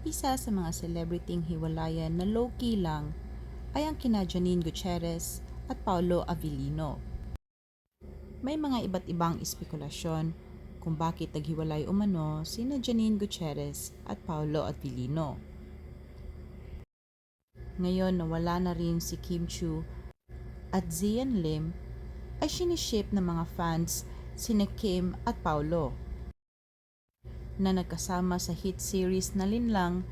Isa sa mga celebrityng hiwalayan na low-key lang ay ang kina Janine Gutierrez at Paolo Avellino. May mga iba't ibang espekulasyon kung bakit naghiwalay umano sina Janine Gutierrez at Paolo Avellino. Ngayon na wala na rin si Kim Chu at Zian Lim ay siniship ng mga fans sina Kim at Paolo na nagkasama sa hit series na Linlang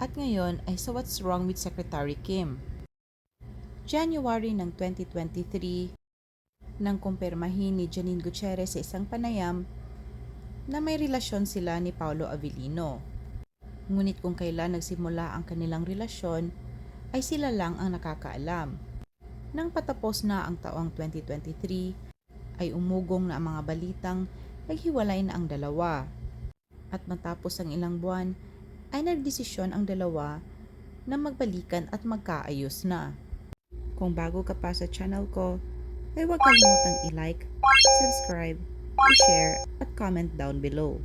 at ngayon ay sa What's Wrong with Secretary Kim. January ng 2023 nang kumpirmahin ni Janine Gutierrez sa isang panayam na may relasyon sila ni Paolo Avellino. Ngunit kung kailan nagsimula ang kanilang relasyon ay sila lang ang nakakaalam. Nang patapos na ang taong 2023 ay umugong na ang mga balitang naghiwalay na ang dalawa. At matapos ang ilang buwan ay nagdesisyon ang dalawa na magbalikan at magkaayos na. Kung bago ka pa sa channel ko, ay huwag kalimutang i-like, subscribe, i-share at comment down below.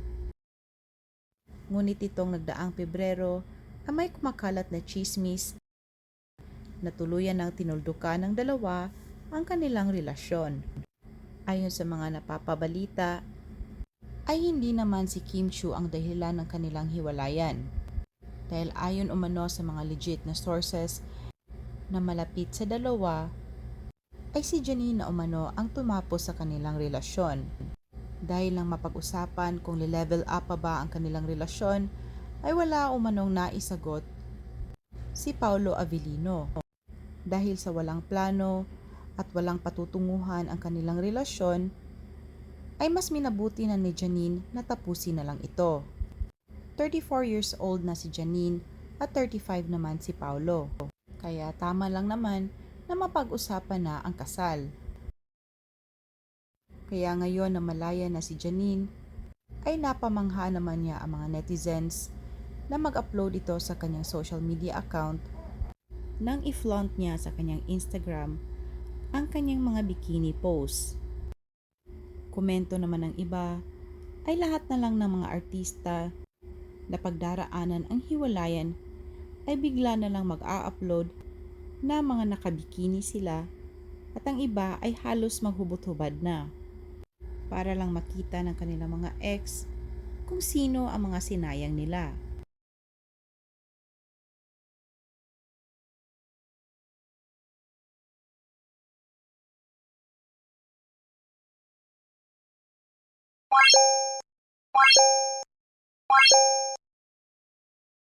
Ngunit itong nagdaang Pebrero ay may kumakalat na chismis na tuluyan ng tinuldukan ng dalawa ang kanilang relasyon. Ayon sa mga napapabalita, ay hindi naman si Kim Chu ang dahilan ng kanilang hiwalayan. Dahil ayon umano sa mga legit na sources na malapit sa dalawa, ay si Janine na umano ang tumapos sa kanilang relasyon. Dahil lang mapag-usapan kung level up pa ba ang kanilang relasyon, ay wala umanong naisagot si Paulo Avellino. Dahil sa walang plano at walang patutunguhan ang kanilang relasyon, ay mas minabuti na ni Janine na tapusin na lang ito. 34 years old na si Janine at 35 naman si Paulo. Kaya tama lang naman na mapag-usapan na ang kasal. Kaya ngayon na malaya na si Janine, ay napamangha naman niya ang mga netizens na mag-upload ito sa kanyang social media account nang i-flaunt niya sa kanyang Instagram ang kanyang mga bikini posts. Komento naman ng iba ay lahat na lang ng mga artista na pagdaraanan ang hiwalayan ay bigla na lang mag-a-upload na mga nakabikini sila at ang iba ay halos maghubot-hubad na para lang makita ng kanilang mga ex kung sino ang mga sinayang nila. Thank you.